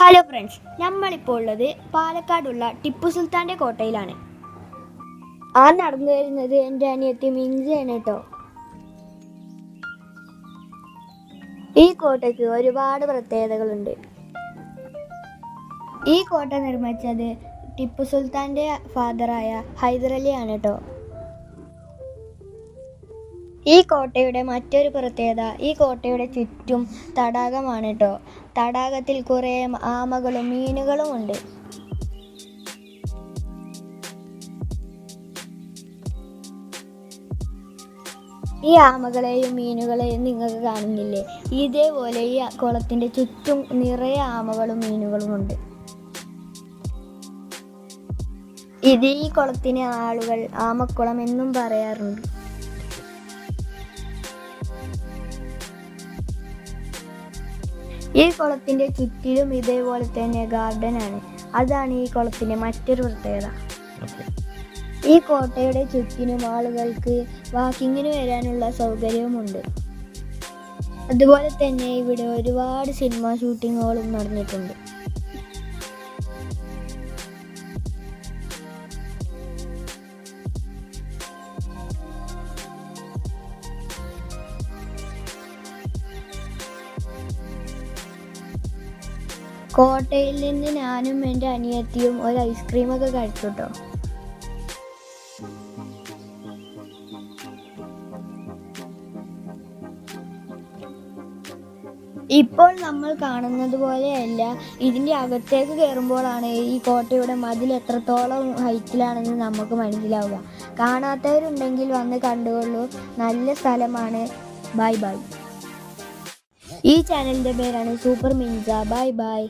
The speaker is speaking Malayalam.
ഹലോ ഫ്രണ്ട്സ് നമ്മളിപ്പോൾ ഉള്ളത് പാലക്കാടുള്ള ടിപ്പു സുൽത്താന്റെ കോട്ടയിലാണ്. ആ നടന്നു വരുന്നത് എന്റെ അനിയത്തി മിൻസയാണ് കേട്ടോ. ഈ കോട്ടയ്ക്ക് ഒരുപാട് പ്രത്യേകതകളുണ്ട്. ഈ കോട്ട നിർമ്മിച്ചത് ടിപ്പു സുൽത്താന്റെ ഫാദറായ ഹൈദരലിയാണ് കേട്ടോ. ഈ കോട്ടയുടെ മറ്റൊരു പ്രത്യേകത ഈ കോട്ടയുടെ ചുറ്റും തടാകമാണ് കേട്ടോ തടാകത്തിൽ കുറേ ആമകളും മീനുകളും ഉണ്ട്. ഈ ആമകളെയും മീനുകളെയും നിങ്ങൾക്ക് കാണുന്നില്ലേ? ഇതേപോലെ ഈ കുളത്തിന്റെ ചുറ്റും നിറയെ ആമകളും മീനുകളും ഉണ്ട്. ഇത് ഈ കുളത്തിനെ ആളുകൾ ആമക്കുളം എന്നും പറയാറുണ്ട്. ഈ കുളത്തിന്റെ ചുറ്റിലും ഇതേപോലെ തന്നെ ഗാർഡൻ ആണ്. അതാണ് ഈ കുളത്തിന്റെ മറ്റൊരു പ്രത്യേകത. ഈ കോട്ടയുടെ ചുറ്റിനും ആളുകൾക്ക് വാക്കിങ്ങിന് വരാനുള്ള സൗകര്യവുമുണ്ട്. അതുപോലെ തന്നെ ഇവിടെ ഒരുപാട് സിനിമ ഷൂട്ടിങ്ങുകളും നടന്നിട്ടുണ്ട്. കോട്ടയിൽ നിന്ന് ഞാനും എന്റെ അനിയത്തിയും ഒരു ഐസ്ക്രീമൊക്കെ കഴിച്ചു കേട്ടോ ഇപ്പോൾ നമ്മൾ കാണുന്നത് പോലെയല്ല ഇതിന്റെ അകത്തേക്ക് കയറുമ്പോഴാണ് ഈ കോട്ടയുടെ മതിൽ എത്രത്തോളം ഹൈറ്റിലാണെന്ന് നമുക്ക് മനസ്സിലാവുക. കാണാത്തവരുണ്ടെങ്കിൽ വന്ന് കണ്ടുകൊള്ളൂ. നല്ല സ്ഥലമാണ്. Bye bye. ഈ ചാനലിന്റെ പേരാണ് സൂപ്പർ മിൻസ ബൈ ബൈ